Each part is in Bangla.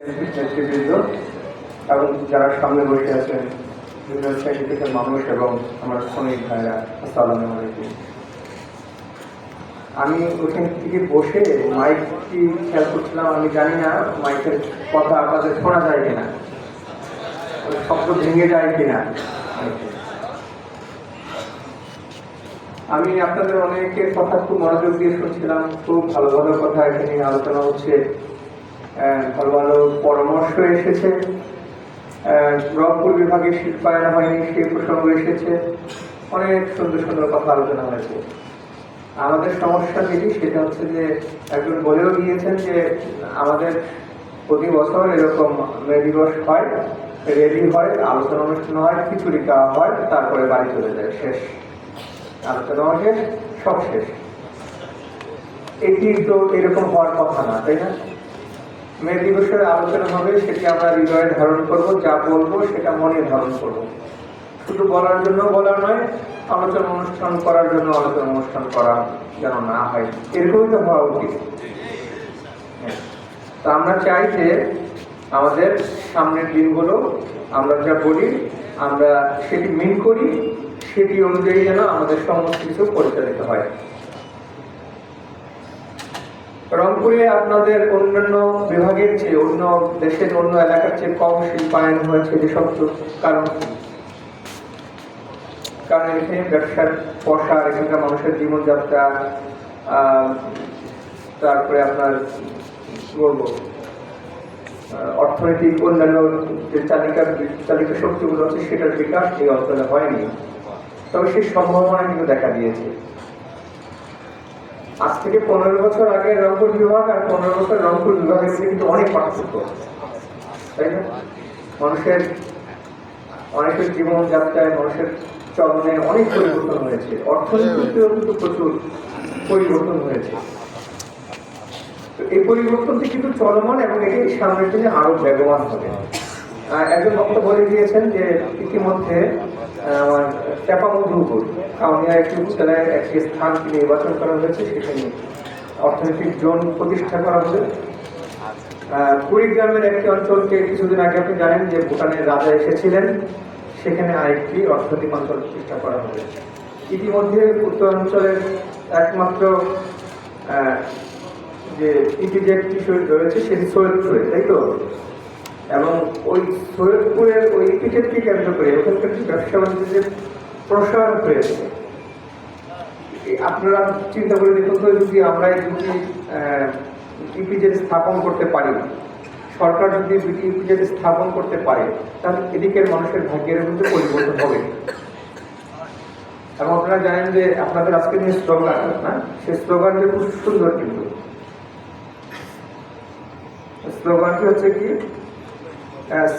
নেতৃবৃন্দ এবং যারা সামনে বসে আছেন বিভিন্ন মানুষ এবং আমার ভাইরা আলাইকুম। আমি ওখান থেকে বসে মাইকটি খেয়াল করছিলাম, আমি জানি না মাইকের কথা আপনাদের শোনা যায় কিনা, শব্দ ভেঙে যায় কিনা। আমি আপনাদের অনেকের কথা খুব মনোযোগ দিয়ে শুনছিলাম, খুব ভালো ভালো কথা এখানে আলোচনা হচ্ছে। ভালো ভালো পরামর্শ এসেছে। রংপুর বিভাগে শিল্পায়ন হয়নি সেই প্রসঙ্গ এসেছে। অনেক সুন্দর সুন্দর কথা আলোচনা হয়েছে। আমাদের সমস্যা যেটি, সেটা হচ্ছে যে একজন বলেও গিয়েছেন যে আমাদের প্রতি বছর এরকম মে দিবস হয় রেডি হয়, আলোচনা অনুষ্ঠান হয়, খিচুড়ি খাওয়া হয়, তারপরে বাড়ি চলে যায়। শেষ। আলোচনা শেষ, সব শেষ। এটি তো এরকম হওয়ার কথা না, তাই না? মে দিবসের আলোচনা হবে, সেটি আমরা হৃদয়ে ধারণ করব, যা বলব সেটা মনে ধারণ করব। শুধু বলার জন্য বলা নয়, আলোচনা অনুষ্ঠান করার জন্য আলোচনা অনুষ্ঠান করা যেন না হয়। এরকমই তো হওয়া উচিত। হ্যাঁ। তো আমরা চাই যে আমাদের সামনের দিনগুলো আমরা যা বলি, আমরা সেটি মিন করি, সেটি অনুযায়ী যেন আমাদের সমস্ত কিছু পরিচালিত হয়। রংপুরে আপনাদের অন্যান্য বিভাগের চেয়ে, অন্য দেশের অন্য এলাকার চেয়ে কম শিল্পায়ন হয়েছে যে সব কারণ। কারণ এখানে ব্যবসার প্রসার এখানকার মানুষের জীবনযাত্রা তারপরে আপনার বলব অর্থনৈতিক অন্যান্য যে চালিকা চালিকা শক্তিগুলো আছে, সেটার বিকাশ এই অঞ্চলে হয়নি। তবে সেই সম্ভাবনা কিন্তু দেখা দিয়েছে। আজ থেকে পনেরো বছর আগে রংপুর বিভাগ আর পনেরো বছর রংপুর বিভাগের কিন্তু অনেক পার্থক্য। তাই না? মানুষের অনেকের জীবনযাত্রায়, মানুষের চলনে অনেক পরিবর্তন হয়েছে। অর্থনীতিতেও কিন্তু প্রচুর পরিবর্তন হয়েছে। এই পরিবর্তনটি কিন্তু চলমান এবং এটি সামনের দিনে আরও বেগবান হবে। একজন বক্তা বলে দিয়েছেন যে ইতিমধ্যে আমার চাপা মধুপুর কাউনিয়া একটি উপজেলায় একটি স্থানকে নির্বাচন করা হয়েছে সেখানে অর্থনৈতিক জোন প্রতিষ্ঠা করা হবে কুড়িগ্রামের একটি অঞ্চলকে কিছুদিন আগে আপনি জানেন যে ভুটানের রাজা এসেছিলেন। সেখানে আরেকটি অর্থনৈতিক অঞ্চল প্রতিষ্ঠা করা হবে ইতিমধ্যে উত্তরাঞ্চলের একমাত্র যে ইপিজেড কিছু রয়েছে, সেটি সৈয়দপুরে, তাই তো? এবং ওই সৈয়দপুরের ওই ইপিজেডকে কেন্দ্র করে ওখানকার ব্যবসা বাণিজ্যের প্রসার হয়েছে আপনারা চিন্তা করে দেখুন তো যদি আমরা এই দুটি ইপিজেড স্থাপন করতে পারি, সরকার যদি দুটি ইপিজেড স্থাপন করতে পারে, তাহলে এদিকের মানুষের ভাগ্যের মধ্যে পরিবর্তন হবে। এবং আপনারা জানেন যে আপনাদের আজকে যে স্লোগান না সেই স্লোগানটি খুব সুন্দর কিন্তু। স্লোগানটি হচ্ছে কি?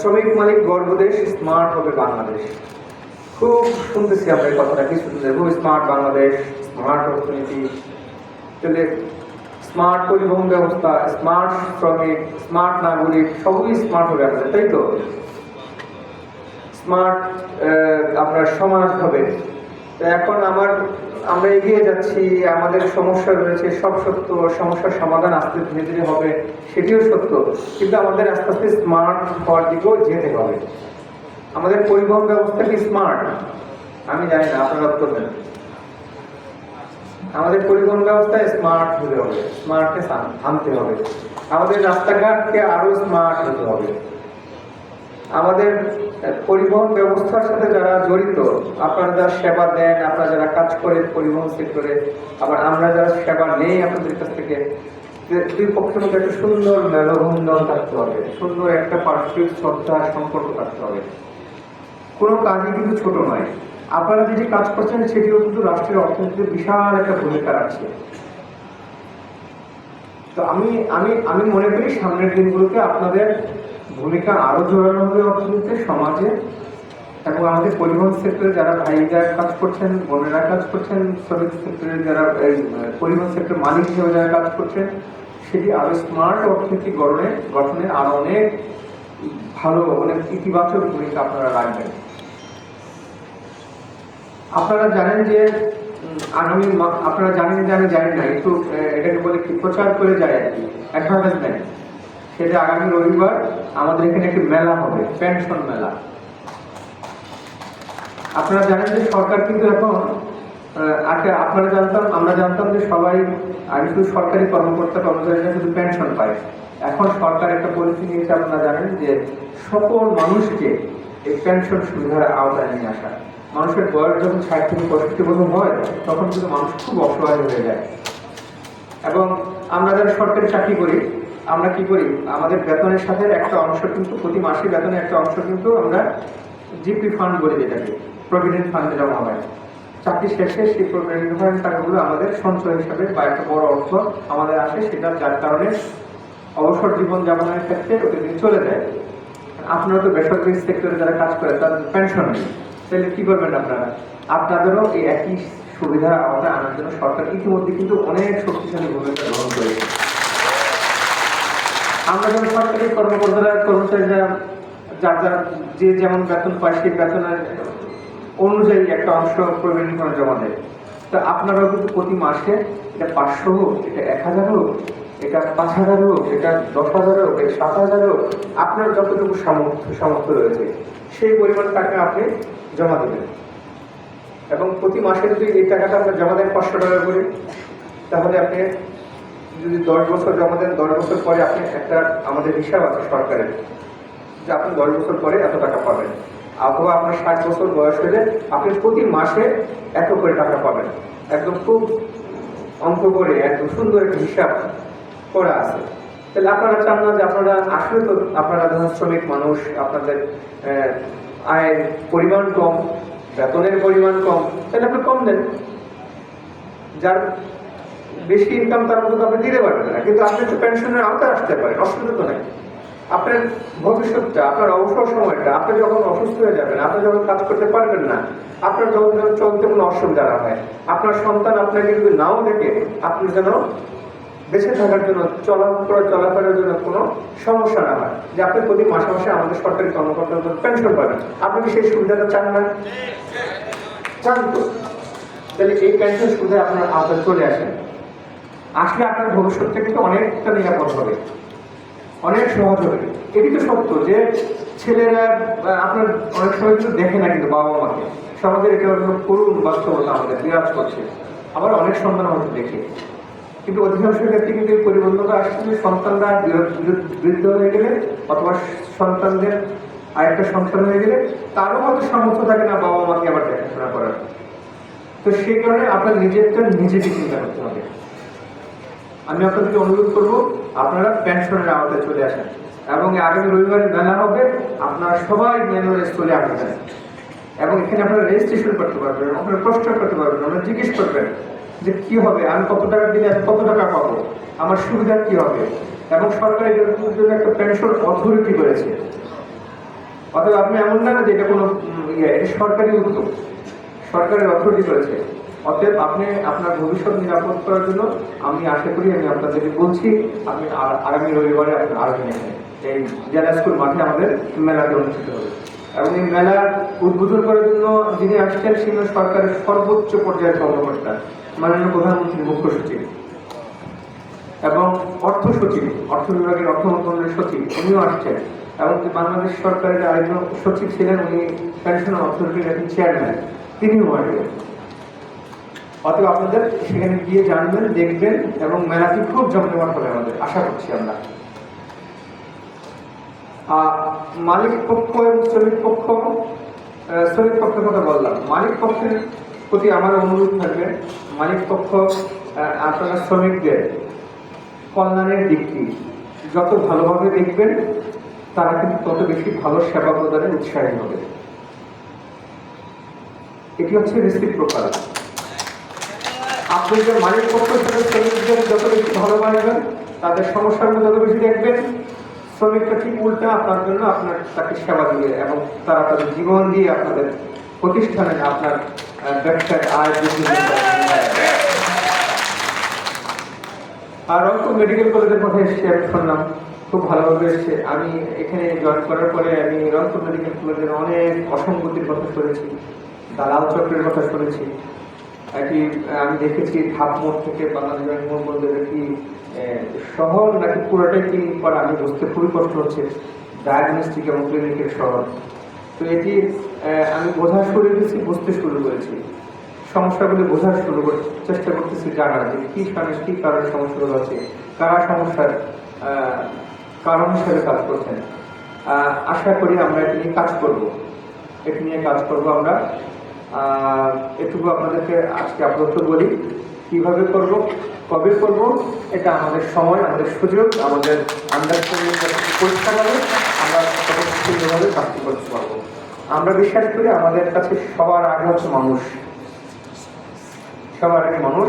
শ্রমিক মালিক গর্বদেশ স্মার্ট হবে বাংলাদেশ। খুব শুনতেছি আমরা এই কথাটা, কি শুনতে খুব স্মার্ট বাংলাদেশ, স্মার্ট অর্থনীতি। স্মার্ট পরিবহন ব্যবস্থা, স্মার্ট শ্রমিক, স্মার্ট নাগরিক, সবই স্মার্ট হবে আমাদের, তাই তো? স্মার্ট আপনার সমাজ হবে। এখন আমার, আমরা এগিয়ে যাচ্ছি, আমাদের সমস্যা রয়েছে, সব সত্য, সমস্যার সমাধান আস্তে ধীরে ধীরে হবে, সেটিও সত্য, কিন্তু আমাদের আস্তে আস্তে স্মার্ট হওয়ার দিকেও যেতে হবে। আমাদের পরিবহন ব্যবস্থা কি স্মার্ট আমি জানি না, আপনারা দেন। আমাদের পরিবহন ব্যবস্থা স্মার্ট হতে হবে স্মার্টকে আনতে হবে। আমাদের রাস্তাঘাটকে আরও স্মার্ট হতে হবে। আমাদের পরিবহন ব্যবস্থার সাথে যারা জড়িত, আপনারা যারা সেবা দেন, আপনারা যারা কাজ করেন পরিবহন সেক্টরে, আবার আমরা যারা সেবা নেই, আপনাদের কাছ থেকে দুই পক্ষের মধ্যে একটা সুন্দর মেলবন্ধন থাকতে হবে, সুন্দর একটা পারস্পরিক শ্রদ্ধা সম্পর্ক থাকতে হবে। কোনো কাজই কিন্তু ছোট নয়। আপনারা যেটি কাজ করছেন, সেটিও কিন্তু রাষ্ট্রের অর্থনীতিতে বিশাল একটা ভূমিকা রাখছে। তো আমি আমি আমি মনে করি সামনের দিনগুলোতে আপনাদের ভূমিকা আরও জোরালো হবে অর্থনীতিতে সমাজে এবং আমাদের পরিবহন সেক্টরে যারা ভাইরা কাজ করছেন, বোনেরা কাজ করছেন, শ্রমিক সেক্টরে যারা পরিবহন সেক্টর মালিক হিসেবে যারা কাজ করছেন, সেটি আরও স্মার্ট অর্থনীতি গঠনে গঠনে আরও অনেক ভালো, অনেক ইতিবাচক ভূমিকা আপনারা রাখবেন। আপনারা জানেন যে আগামী আপনারা জানেন যে আমি জানি না একটু এটাকে বলে কি, প্রচার করে যায় আর কি অ্যাডভার্টাইজমেন্ট সেটা আগামী রবিবার আমাদের এখানে একটি মেলা হবে, পেনশন মেলা। আপনারা জানেন যে সরকার কিন্তু এখন আগে আপনারা জানতাম, আমরা জানতাম যে সবাই আগে শুধু সরকারি কর্মকর্তা কর্মচারীরা শুধু পেনশন পায়। এখন সরকার একটা পলিসি নিয়েছে, আপনারা জানেন যে সকল মানুষকে এই পেনশন সুবিধার আওতায় নিয়ে আসা। মানুষের বয়স যখন ষাট থেকে পঁয়ষট্টি বছর হয়, তখন কিন্তু মানুষ খুব অসহায় হয়ে যায়। এবং আমরা যারা সরকারি চাকরি করি আমরা কি করি? আমাদের বেতনের সাথে একটা অংশ কিন্তু প্রতি মাসে বেতনের একটা অংশ কিন্তু আমরা জিপি ফান্ড বলে যেটাকে, প্রভিডেন্ট ফান্ডে জমা হয়। চাকরি শেষে সেই প্রভিডেন্ট ফান্ড টাকাগুলো আমাদের সঞ্চয় হিসাবে বা একটা বড় অর্থ আমাদের আসে সেটা যার কারণে অবসর জীবন যাপনের ক্ষেত্রে প্রতিদিন চলে যায়। আপনারা তো বেসরকারি সেক্টরে যারা কাজ করে, তাদের পেনশন নেই। তাহলে কি করবেন আপনারা? আপনাদেরও এই একই সুবিধা আমাদের আনার জন্য সরকার ইতিমধ্যে কিন্তু অনেক শক্তিশালী ভূমিকা গ্রহণ করেছে। আমরা যখন সরকারি কর্মকর্তারা, কর্মচারীরা যার যার যে যেমন বেতন পায়, সেই বেতনের অনুযায়ী একটা অংশ প্রভিডেন্ট ফান্ডে জমা দেয়। তো আপনারাও কিন্তু প্রতি মাসে এটা পাঁচশো হোক, এটা এক হাজার হোক, এটা পাঁচ হাজার হোক, এটা দশ হাজার হোক, এটা সাত হাজার হোক, আপনার যতটুকু সামর্থ্য সামর্থ্য রয়েছে, সেই পরিমাণ টাকা আপনি জমা দেবেন। এবং প্রতি মাসে যদি এই টাকাটা আপনার জমা দেন পাঁচশো টাকা করে, তাহলে আপনি যদি দশ বছর জমা দেন দশ বছর পরে আপনি একটা আমাদের হিসাব আছে সরকারের, যে আপনি দশ বছর পরে এত টাকা পাবেন। অথবা আপনার ষাট বছর বয়স হলে আপনি প্রতি মাসে এত করে টাকা পাবেন। একদম খুব অঙ্ক করে, একদম সুন্দর একটা হিসাব করা আছে। তাহলে আপনারা চান না যে আপনারা আসলে তো আপনারা ধরুন শ্রমিক মানুষ, আপনাদের আয়ের পরিমাণ কম, বেতনের পরিমাণ কম, তাহলে আপনি কম দেন। যার বেশি ইনকাম তার তো আপনি দিতে পারবেন না। কিন্তু আপনি তো পেনশনের আওতায় আসতে পারেন, অসুবিধা তো নাই। আপনার ভবিষ্যৎটা, আপনার অবসর সময়টা, আপনি যখন অসুস্থ হয়ে যাবেন, আপনি যখন কাজ করতে পারবেন না, আপনার যখন যখন চলতে কোনো অসুবিধা না হয়, আপনার সন্তান আপনাকে যদি নাও দেখে, আপনি যেন বেঁচে থাকার জন্য চলাফেরা চলাফেরার জন্য কোনো সমস্যা না হয়। যে আপনি প্রতি মাসে মাসে আমাদের সরকারি কর্মকর্তাদের পেনশন পাবেন। আপনি কি সেই সুবিধাটা চান না? চান তো। তাহলে এই পেনশন সুবিধা আপনার আওতায় চলে আসেন। আসলে আপনার ভবিষ্যৎটা কিন্তু অনেকটা নিরাপদ হবে। অনেক সহজ হবে। এটি তো সত্য যে ছেলেরা আপনার অনেক সময় কিন্তু দেখে না কিন্তু বাবা মাকে। সমাজের এটা করুণ বাস্তবতা আমাদের বিরাজ করছে। আবার অনেক সন্তান হয়তো দেখে। কিন্তু অধিকাংশ ক্ষেত্রে কিন্তু এই পরিবর্তনটা আসছে সন্তানরা বৃদ্ধ হয়ে গেলে অথবা সন্তানদের আরেকটা সংসার হয়ে গেলে তারও হয়তো সামর্থ্য থাকে না বাবা মাকে আবার দেখাশোনা করার। তো সেই কারণে আপনার নিজেরটা নিজেকে চিন্তা করতে হবে। আমি আপনাদেরকে অনুরোধ করব, আপনারা পেনশনের আওতায় চলে আসেন এবং আগামী রবিবারে মেলা হবে, আপনারা সবাই ম্যানুয়াল চলে আসবেন এবং এখানে আপনারা রেজিস্ট্রেশন করতে পারবেন, আপনারা প্রশ্ন করতে পারবেন, আপনারা জিজ্ঞেস করবেন যে কি হবে, আমি কত টাকা দিলে আমি কত টাকা পাবো, আমার সুবিধা কি হবে? এবং সরকার এটার জন্য একটা পেনশন অথরিটি করেছে। অথবা আপনি এমন না যে এটা কোনো ইয়ে সরকারি উদ্যোগ। সরকারের অথরিটি করেছে। অতএব আপনি আপনার ভবিষ্যৎ নিরাপদ করার জন্য আমি আশা করি, আমি আপনাদেরকে বলছি, আপনি আগামী রবিবারে আপনি আসবেন এখানে এই জেলা স্কুল মাঠে আমাদের মেলাটি অনুষ্ঠিত হবে। এবং এই মেলা উদ্বোধন করার জন্য যিনি আসছেন তিনি সরকারের সর্বোচ্চ পর্যায়ের কর্মকর্তা, মাননীয় প্রধানমন্ত্রী মুখ্য সচিব এবং অর্থ সচিব, অর্থ বিভাগের অর্থ মন্ত্রণালয়ের সচিব, উনিও আসছেন। এবং বাংলাদেশ সরকারের আরেকজন সচিব ছিলেন, উনি পেনশন অথরিটির একজন চেয়ারম্যান তিনিও আসবেন। অতএব আপনাদের সেখানে গিয়ে জানবেন, দেখবেন এবং মেলাটি খুব জমজমাট হবে আমাদের, আশা করছি আমরা। মালিক পক্ষ এবং শ্রমিক পক্ষ শ্রমিক পক্ষের কথা বললাম। মালিক পক্ষের প্রতি আমার অনুরোধ থাকবে, মালিক পক্ষ আপনারা শ্রমিকদের কল্যাণের দিকটি যত ভালোভাবে দেখবেন, তারা কিন্তু তত বেশি ভালো সেবা প্রদানে উৎসাহী হবে। এটি হচ্ছে রেসিপ্রোকাল আপনি যে মালিক পক্ষ থেকে শ্রমিকদের যত বেশি ভালোবাসবেন তাদের সমস্যাগুলো যত বেশি দেখবেন শ্রমিকটা ঠিক উল্টা আপনার জন্য আপনার তাকে সেবা দিয়ে এবং তারা তাদের জীবন দিয়ে আপনাদের প্রতিষ্ঠানে আপনার ব্যবসায় আয় বৃদ্ধি আর রংপুর মেডিকেল কলেজের কথা এসেছে, আমি শুনলাম, খুব ভালোভাবে এসছে। আমি এখানে জয়েন করার পরে আমি রংপুর মেডিকেল কলেজের অনেক অসঙ্গতির কথা শুনেছি, দালাল চক্রের কথা শুনেছি। আহ, আমি দেখেছি ধাপ মোড় থেকে বাংলাদেশ মোড় পর্যন্ত একটি শহর নাকি পুরোটাই ক্লিনিক করা আমি বুঝতে খুবই কষ্ট হচ্ছে ডায়াগনস্টিক এবং ক্লিনিকের শহর। তো এটি আমি বোঝা শুরু করেছি বুঝতে শুরু করেছি। সমস্যাগুলি বোঝার শুরু করে চেষ্টা করতেছি জানার যে কি কারণে কি কারণে সমস্যাগুলো আছে কারা সমস্যার কারণ হিসেবে কাজ করছেন। আশা করি আমরা এটি নিয়ে কাজ করব। এটি নিয়ে কাজ করব আমরা এটুকু আপনাদেরকে আজকে আপাতত বলি, কীভাবে করব, কবে করব, এটা আমাদের সময়, আমাদের সুযোগ, আমাদের আন্ডারস্ট্যান্ডিং পরীক্ষা হবে, আমরা সুন্দরভাবে করতে পারব। আমরা বিশ্বাস করি আমাদের কাছে সবার আগে হচ্ছে মানুষ। সবার আগে মানুষ,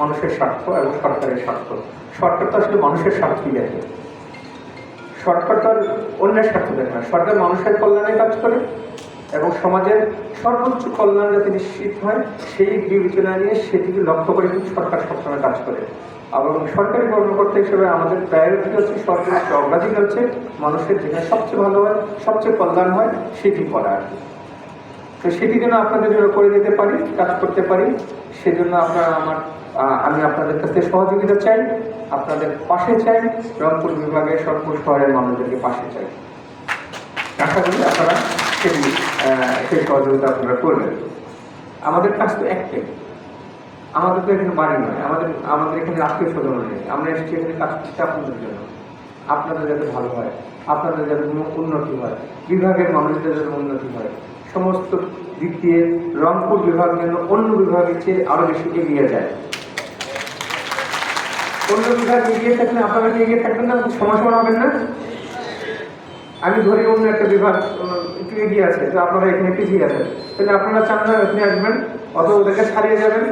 মানুষের স্বার্থ এবং সরকারের স্বার্থ। সরকার তো আসলে মানুষের স্বার্থই দেখে। সরকার তো অন্যের স্বার্থ দেখে না। সরকার মানুষের কল্যাণে কাজ করে এবং সমাজের সর্বোচ্চ কল্যাণ যাতে নিশ্চিত হয়, সেই বিবেচনা নিয়ে সেটিকে লক্ষ্য করে কিন্তু সরকার সবসময় কাজ করে এবং সরকারি কর্মকর্তা হিসেবে আমাদের প্রায়োরিটি হচ্ছে সরকারের অগ্রাধিকার হচ্ছে মানুষের যেখানে সবচেয়ে ভালো হয়, সবচেয়ে কল্যাণ হয়, সেটি করা আর কি। তো সেটি যেন আপনাদের জন্য করে দিতে পারি, কাজ করতে পারি, সেজন্য আপনারা আমার আমি আপনাদের কাছে সহযোগিতা চাই, আপনাদের পাশে চাই, রংপুর বিভাগের রংপুর শহরের মানুষদেরকে পাশে চাই আশা করি আপনারা আহ, সেই সহযোগিতা আপনারা করবেন। আমাদের কাজ তো একটাই। আমাদের তো এখানে বাড়ি নয়। আমাদের আমাদের এখানে আত্মীয় স্বজন নেই। আমরা এসেছি এখানে কাজ করতে আপনাদের জন্য। আপনাদের যাতে ভালো হয় আপনাদের যাতে উন্নতি হয় বিভাগের মানুষদের যাতে উন্নতি হয় সমস্ত দিক দিয়ে রংপুর বিভাগ যেন অন্য বিভাগের চেয়ে আরও বেশি এগিয়ে যায়। অন্য বিভাগ এগিয়ে থাকলে আপনারা এগিয়ে থাকবেন না? সমান সমান হবেন না? আমি ধরি অন্য একটা বিভাগ একটু এগিয়ে আছে, তো আপনারা এখানে পিছিয়ে আছেন। তাহলে আপনারা চান না এখানে আসবেন অত ওদেরকে ছাড়িয়ে যাবেন।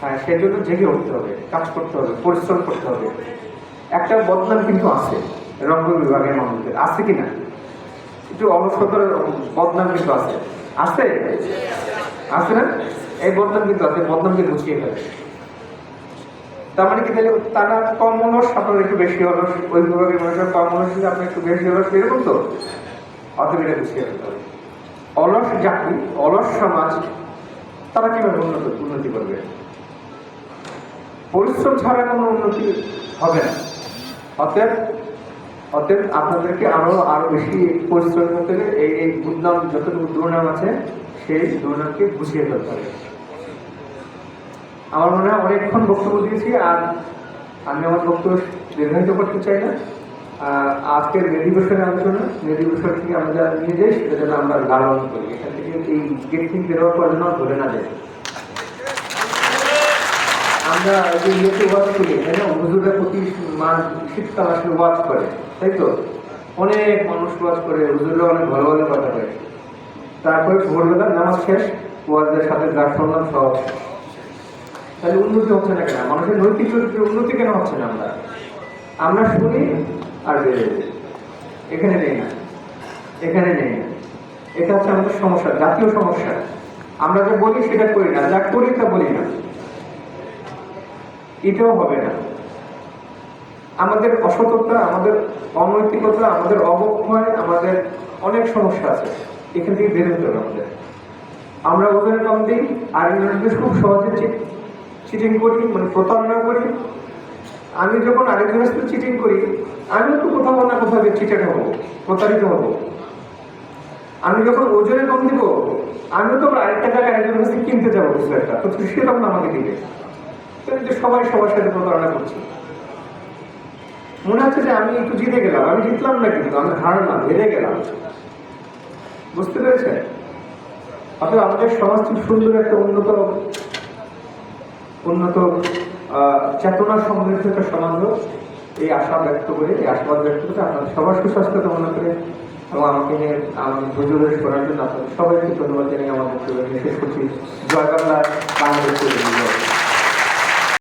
হ্যাঁ সেই জন্য জেগে উঠতে হবে, কাজ করতে হবে, পরিশ্রম করতে হবে। একটা বদনাম কিন্তু আছে রংপুর বিভাগের মানুষদের। আছে কি না? একটু অলসতার বদনাম কিন্তু আছে। আছে? আছে না? এই বদনাম কিন্তু আছে, বদনামকে গুছিয়ে ফেলে। তার মানে কি তাহলে তারা কম অলস আপনার একটু বেশি অলস ওই বিভাগের মানুষের কম অলস হলে আপনি একটু বেশি অলস, এরকম তো? অতএব এটা গুছিয়ে ফেলতে হবে অলস জাতি, অলস সমাজ, তারা কীভাবে উন্নত উন্নতি করবে? পরিশ্রম ছাড়া কোনো উন্নতি হবে না। অতএব অতএব আপনাদেরকে আরও আরও বেশি পরিশ্রম করতে হবে এই দুর্নাম, যতটুকু দুর্নাম আছে, সেই দুর্নামকে গুছিয়ে ফেলতে হবে। আমার মনে হয় অনেকক্ষণ বক্তব্য দিয়েছি আর আমি আমার বক্তব্য দীর্ঘায়িত করতে চাই না। আজকের মে দিবসের আলোচনা মে থেকে আমরা যা নিয়ে যাই, সেটা যেন আমরা লালন করি। এখান থেকে এই গেট থেকে বেরোয়ার পর যেন ধরে না যায় আমরা যে ইয়েতে ওয়াজ করি, তাই না? প্রতি মাস শীতকাল আসলে ওয়াজ করে, তাই তো? অনেক মানুষ ওয়াজ করে, হুজুররা অনেক ভালো ভালো কথা বলে। তারপরে ভোরবেলা নামাজ শেষ, ওয়াজের সাথে গাছ সব। তাহলে উন্নতি হচ্ছে না কেন? মানুষের নৈতিক চরিত্রের উন্নতি কেন হচ্ছে না আমরা? আমরা শুনি আর বেড়ে এখানে নেই না। এখানে নেই না। এটা হচ্ছে আমাদের সমস্যা, জাতীয় সমস্যা। আমরা যা বলি সেটা করি না, যা করি তা বলি না। এটাও হবে না। আমাদের অসততা, আমাদের অনৈতিকতা, আমাদের অবক্ষয়, আমাদের অনেক সমস্যা আছে। এখান থেকে বের হতে হবে আমাদের। আমরা ওদের কম দিই, আর খুব সহজে চিটিং করি মানে প্রতারণা করি। আমি যখন আরেকজনের সাথে চিটিং করি, আমিও তো কোথাও না কোথাও চিটেড হব, প্রতারিত হব। আমি যখন ওজনে কম দিব, আমিও তো আরেকটা জায়গায় আরেকজনের কাছে কিনতে যাব কিছু একটা, তো সে তখন আমাকে দিবে। যে সবাই সবার সাথে প্রতারণা করছে। মনে হচ্ছে যে আমি একটু জিতে গেলাম, আমি জিতলাম না কিন্তু, আমি হারলাম হেরে গেলাম। বুঝতে পেরেছে অথবা আমাদের সমাজ খুব সুন্দর একটা উন্নত উন্নত চেতনা সমৃদ্ধ একটা সমাজ এই আশা ব্যক্ত করে, এই আশাবাদ ব্যক্ত করে আপনাদের সবার সুস্বাস্থ্য কামনা করে এবং আমাকে নিয়ে আমার ধৈর্য করার জন্য আপনাদের সবাইকে ধন্যবাদ জানিয়ে আমার বক্তব্য শেষ করছি। জয় বাংলা, বাংলাদেশ